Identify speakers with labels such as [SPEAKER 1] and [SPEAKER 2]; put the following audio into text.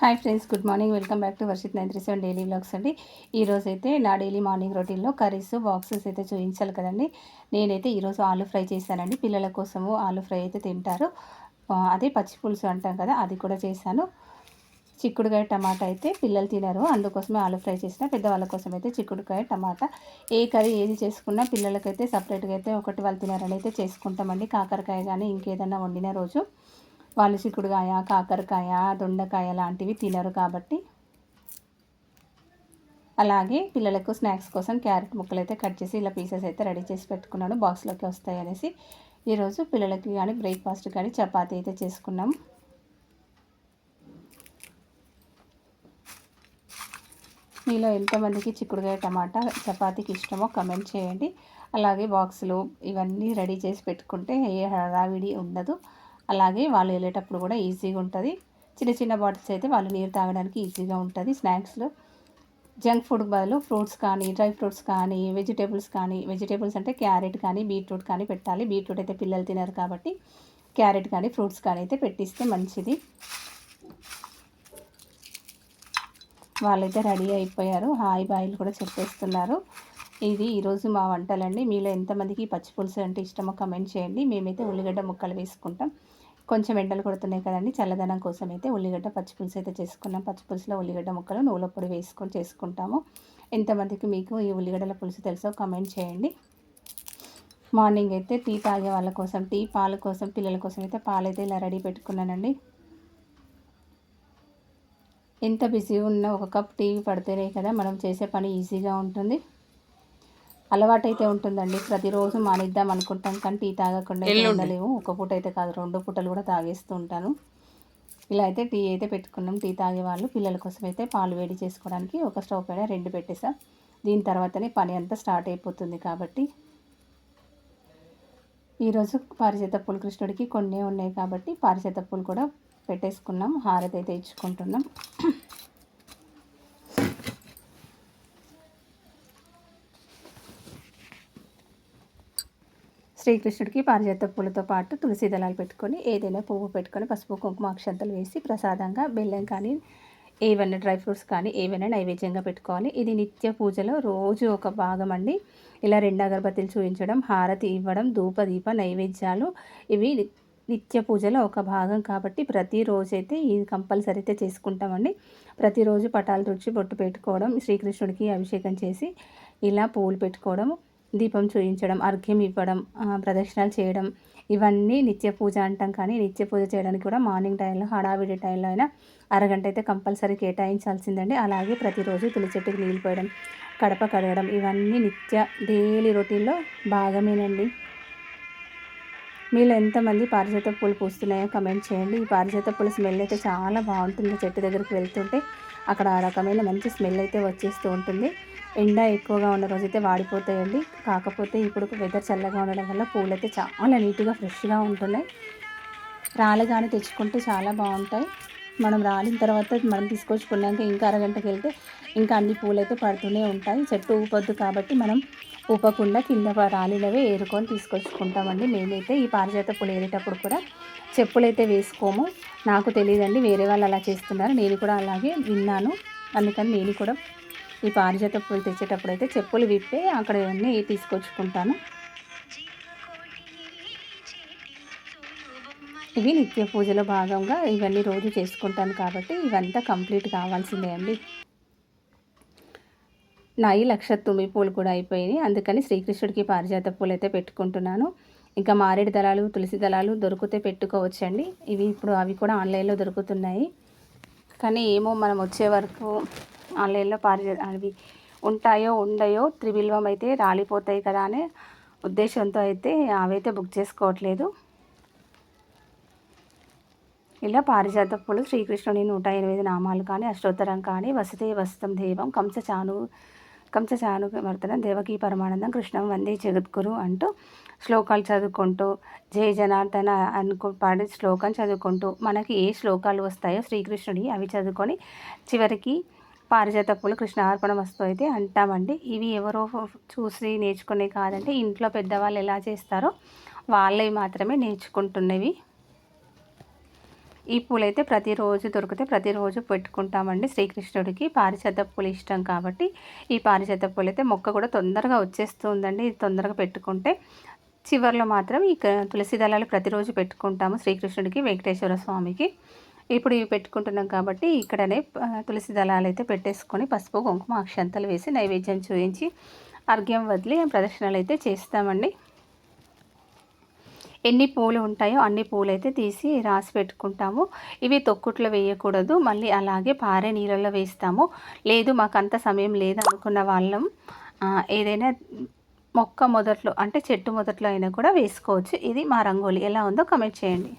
[SPEAKER 1] Hi friends good morning. Welcome back to Varshith nine three seven daily blogs అండి. ఈరోజు అయితే నా daily morning రొటీన్లో కర్రీస్ బాక్సెస్ అయితే చూపించాలి కదండి. నేనైతే ఈరోజు ఆలు ఫ్రై చేశానండి. పిల్లల కోసము ఆలు ఫ్రై అయితే తింటారు. అదే పచ్చి పులుసు అంటాం కదా అది కూడా చేశాను. చిక్కుడుకాయ టమాటా అయితే పిల్లలు తినరు అందుకోసమే ఆలు ఫ్రై చేసిన. పెద్దవాళ్ళ కోసం అయితే చిక్కుడుకాయ టమాటా. ఏ కర్రీ ఏది చేసుకున్నా పిల్లలకైతే సపరేట్గా అయితే ఒకటి వాళ్ళు తినారని అయితే చేసుకుంటామండి. కాకరకాయ కానీ ఇంకేదన్నా వండిన రోజు. వాళ్ళు చిక్కుడుకాయ కాకరకాయ దొండకాయ లాంటివి తినరు కాబట్టి. అలాగే పిల్లలకు స్నాక్స్ కోసం క్యారెట్ ముక్కలు అయితే కట్ చేసి ఇలా పీసెస్ అయితే రెడీ చేసి పెట్టుకున్నాను బాక్స్లోకి వస్తాయి అనేసి ఈరోజు పిల్లలకి కానీ బ్రేక్ఫాస్ట్ కానీ చపాతీ అయితే చేసుకున్నాం. మీలో ఎంతమందికి చిక్కుడుకాయ టమాటా చపాతీకి ఇష్టమో కమెంట్ చేయండి. అలాగే బాక్సులు ఇవన్నీ రెడీ చేసి పెట్టుకుంటే ఏ హడావిడి ఉండదు. అలాగే వాళ్ళు వెళ్ళేటప్పుడు కూడా ఈజీగా ఉంటుంది. చిన్న చిన్న బాటిల్స్ అయితే వాళ్ళు నీరు తాగడానికి ఈజీగా ఉంటుంది. స్నాక్స్లో జంక్ ఫుడ్ బదులు ఫ్రూట్స్ కానీ డ్రై ఫ్రూట్స్ కానీ వెజిటేబుల్స్ కానీ వెజిటేబుల్స్ అంటే క్యారెట్ కానీ బీట్రూట్ కానీ పెట్టాలి. బీట్రూట్ అయితే పిల్లలు తినరు కాబట్టి క్యారెట్ కానీ ఫ్రూట్స్ కానీ అయితే పెట్టిస్తే మంచిది. వాళ్ళైతే రెడీ అయిపోయారు. హాయ్ బాయిలు కూడా చెప్పేస్తున్నారు. ఇది ఈరోజు మా వంటలండి. మీలో ఎంతమందికి పచ్చి పులుసు అంటే ఇష్టమో కమెంట్ చేయండి. మేమైతే ఉల్లిగడ్డ ముక్కలు వేసుకుంటాం. కొంచెం ఎండలు కొడుతున్నాయి కదండి. చల్లదనం కోసం అయితే ఉల్లిగడ్డ పచ్చి పులుసు అయితే చేసుకున్నాం. పచ్చి పులుసులో ఉల్లిగడ్డ ముక్కలు నువ్వుల పొడి వేసుకొని చేసుకుంటాము. ఎంతమందికి మీకు ఈ ఉల్లిగడ్డల పులుసు తెలుసో కమెంట్ చేయండి. మార్నింగ్ అయితే టీ తాగే వాళ్ళ కోసం టీ పాల కోసం పిల్లల కోసం అయితే పాలైతే ఇలా రెడీ పెట్టుకున్నానండి. ఎంత బిజీ ఉన్నా ఒక కప్ టీ పడితేనే కదా మనం చేసే పని ఈజీగా ఉంటుంది. అలవాటు అయితే ఉంటుందండి. ప్రతిరోజు మానిద్దాం అనుకుంటాం కానీ టీ తాగకుండా ఉండలేము. ఒక పూట అయితే కాదు రెండు పూటలు కూడా తాగేస్తూ ఉంటాను. ఇలా అయితే టీ అయితే పెట్టుకున్నాం. టీ తాగే వాళ్ళు పిల్లల కోసం అయితే పాలు వేడి చేసుకోవడానికి ఒక స్టవ్ పైన రెండు పెట్టేసాం. దీని తర్వాతనే పని అంతా స్టార్ట్ అయిపోతుంది కాబట్టి. ఈరోజు పారిజాత పూలు కృష్ణుడికి కొన్ని ఉన్నాయి కాబట్టి పారిజాత పూలు కూడా పెట్టేసుకున్నాం. హారతి అయితే ఇచ్చుకుంటున్నాం. శ్రీకృష్ణుడికి పారిజాత పూలతో పాటు తులసి దళాలు పెట్టుకొని ఏదైనా పువ్వు పెట్టుకొని పసుపు కుంకుమ అక్షంతలు వేసి ప్రసాదంగా బెల్లం కానీ ఏవైనా డ్రై ఫ్రూట్స్ కానీ ఏవైనా నైవేద్యంగా పెట్టుకోవాలి. ఇది నిత్య పూజలో రోజు ఒక భాగం అండి. ఇలా రెండు అగరబత్తిలు చూపించడం హారతి ఇవ్వడం ధూప దీప నైవేద్యాలు ఇవి నిత్య పూజలో ఒక భాగం కాబట్టి ప్రతిరోజు అయితే ఇది కంపల్సరీ అయితే చేసుకుంటామండి. ప్రతిరోజు పటాలు తుడిచి బొట్టు పెట్టుకోవడం శ్రీకృష్ణుడికి అభిషేకం చేసి ఇలా పువ్వులు పెట్టుకోవడం దీపం చూయించడం అర్ఘ్యం ఇవ్వడం ప్రదక్షిణాలు చేయడం ఇవన్నీ నిత్య పూజ అంటాం కానీ నిత్య పూజ చేయడానికి కూడా మార్నింగ్ టైంలో హడావిడి టైంలో అయినా అరగంట అయితే కంపల్సరీ కేటాయించాల్సిందండి. అలాగే ప్రతిరోజు తులి చెట్టుకి నీళ్ళు పోయడం కడప కడగడం ఇవన్నీ నిత్య డైలీ రొటీన్లో భాగమేనండి. మీలో ఎంతమంది పారిజాత పూలు పూస్తున్నాయో కమెంట్ చేయండి. ఈ పారిజాత పూల స్మెల్ అయితే చాలా బాగుంటుంది. చెట్టు దగ్గరికి వెళ్తుంటే అక్కడ ఆ రకమైన మంచి స్మెల్ అయితే వచ్చేస్తూ ఉంటుంది. ఎండ ఎక్కువగా ఉన్న రోజైతే వాడిపోతాయండి కాకపోతే ఇప్పుడు వెదర్ చల్లగా ఉండడం వల్ల పూలు అయితే చాలా నీట్గా ఫ్రెష్గా ఉంటున్నాయి. రాలగానే తెచ్చుకుంటే చాలా బాగుంటాయి. మనం రాలిన తర్వాత మనం తీసుకొచ్చుకున్నాక ఇంకా అరగంటకి వెళ్తే ఇంకా అన్ని పూలు అయితే పడుతూనే ఉంటాయి. చెట్టు ఊపొద్దు కాబట్టి మనం ఊపకుండా కింద రాలినవే ఏరుకొని తీసుకొచ్చుకుంటామండి. మేమైతే ఈ పారిజాత పూలు ఏరేటప్పుడు కూడా చెప్పులైతే వేసుకోము. నాకు తెలియదండి వేరే వాళ్ళు అలా చేస్తున్నారు. నేను కూడా అలాగే విన్నాను. అందుకని నేను కూడా ఈ పారిజాత పూలు తెచ్చేటప్పుడు అయితే చెప్పులు విప్పి అక్కడ ఇవన్నీ తీసుకొచ్చుకుంటాను. ఇవి నిత్య పూజలో భాగంగా ఇవన్నీ రోజు చేసుకుంటాను కాబట్టి ఇవంతా కంప్లీట్ కావాల్సిందే అండి. నాయి లక్ష తుమ్మి పూలు కూడా అయిపోయినాయి. అందుకని శ్రీకృష్ణుడికి పారిజాత పూలు అయితే పెట్టుకుంటున్నాను. ఇంకా మారేడు దళాలు తులసి దళాలు దొరికితే పెట్టుకోవచ్చండి. ఇవి ఇప్పుడు అవి కూడా ఆన్లైన్లో దొరుకుతున్నాయి. కానీ ఏమో మనం వచ్చే వరకు ఆన్లైన్లో పారి అవి ఉంటాయో ఉండయో త్రివిల్వం అయితే రాలిపోతాయి కదా అనే ఉద్దేశంతో అయితే అవైతే బుక్ చేసుకోవట్లేదు. ఇలా పారిజాత పూలు శ్రీకృష్ణుని నూట ఎనిమిది నామాలు కానీ అష్టోత్తరం కానీ వసతే వస్తం దేవం కంస చాను కంస చాను వర్తనం దేవకీ పరమానందం కృష్ణం వందే జగద్గురు అంటూ శ్లోకాలు చదువుకుంటూ జయ జనార్దన అనుకో పాడే శ్లోకం చదువుకుంటూ మనకి ఏ శ్లోకాలు వస్తాయో శ్రీకృష్ణుడి అవి చదువుకొని చివరికి పారిజాత పూలు కృష్ణార్పణ వస్తువు అయితే అంటామండి. ఇవి ఎవరో చూసి నేర్చుకునే కాదంటే ఇంట్లో పెద్దవాళ్ళు ఎలా చేస్తారో వాళ్ళవి మాత్రమే నేర్చుకుంటున్నవి. ఈ పూలైతే ప్రతిరోజు దొరికితే ప్రతిరోజు పెట్టుకుంటామండి శ్రీకృష్ణుడికి. పారిజాత పూలు ఇష్టం కాబట్టి ఈ పారిజాత పూలు అయితే మొక్క కూడా తొందరగా వచ్చేస్తుందండి. ఇది తొందరగా పెట్టుకుంటే చివరిలో మాత్రం ఈ తులసి దళాలు ప్రతిరోజు పెట్టుకుంటాము శ్రీకృష్ణుడికి వెంకటేశ్వర స్వామికి. ఇప్పుడు ఇవి పెట్టుకుంటున్నాం కాబట్టి ఇక్కడనే తులసి దళాలు అయితే పెట్టేసుకొని పసుపు కుంకుమ అక్షంతలు వేసి నైవేద్యం చూపించి అర్ఘ్యం వదిలి ప్రదర్శనలు అయితే చేస్తామండి. ఎన్ని పూలు ఉంటాయో అన్ని పూలు అయితే తీసి రాసి పెట్టుకుంటాము. ఇవి తొక్కుట్లో వేయకూడదు మళ్ళీ అలాగే పారే నీళ్ళలో వేస్తాము. లేదు మాకు అంత సమయం లేదు అనుకున్న వాళ్ళం ఏదైనా మొక్క మొదట్లో అంటే చెట్టు మొదట్లో అయినా కూడా వేసుకోవచ్చు. ఇది మా రంగోలి. ఎలా ఉందో కమెంట్ చేయండి.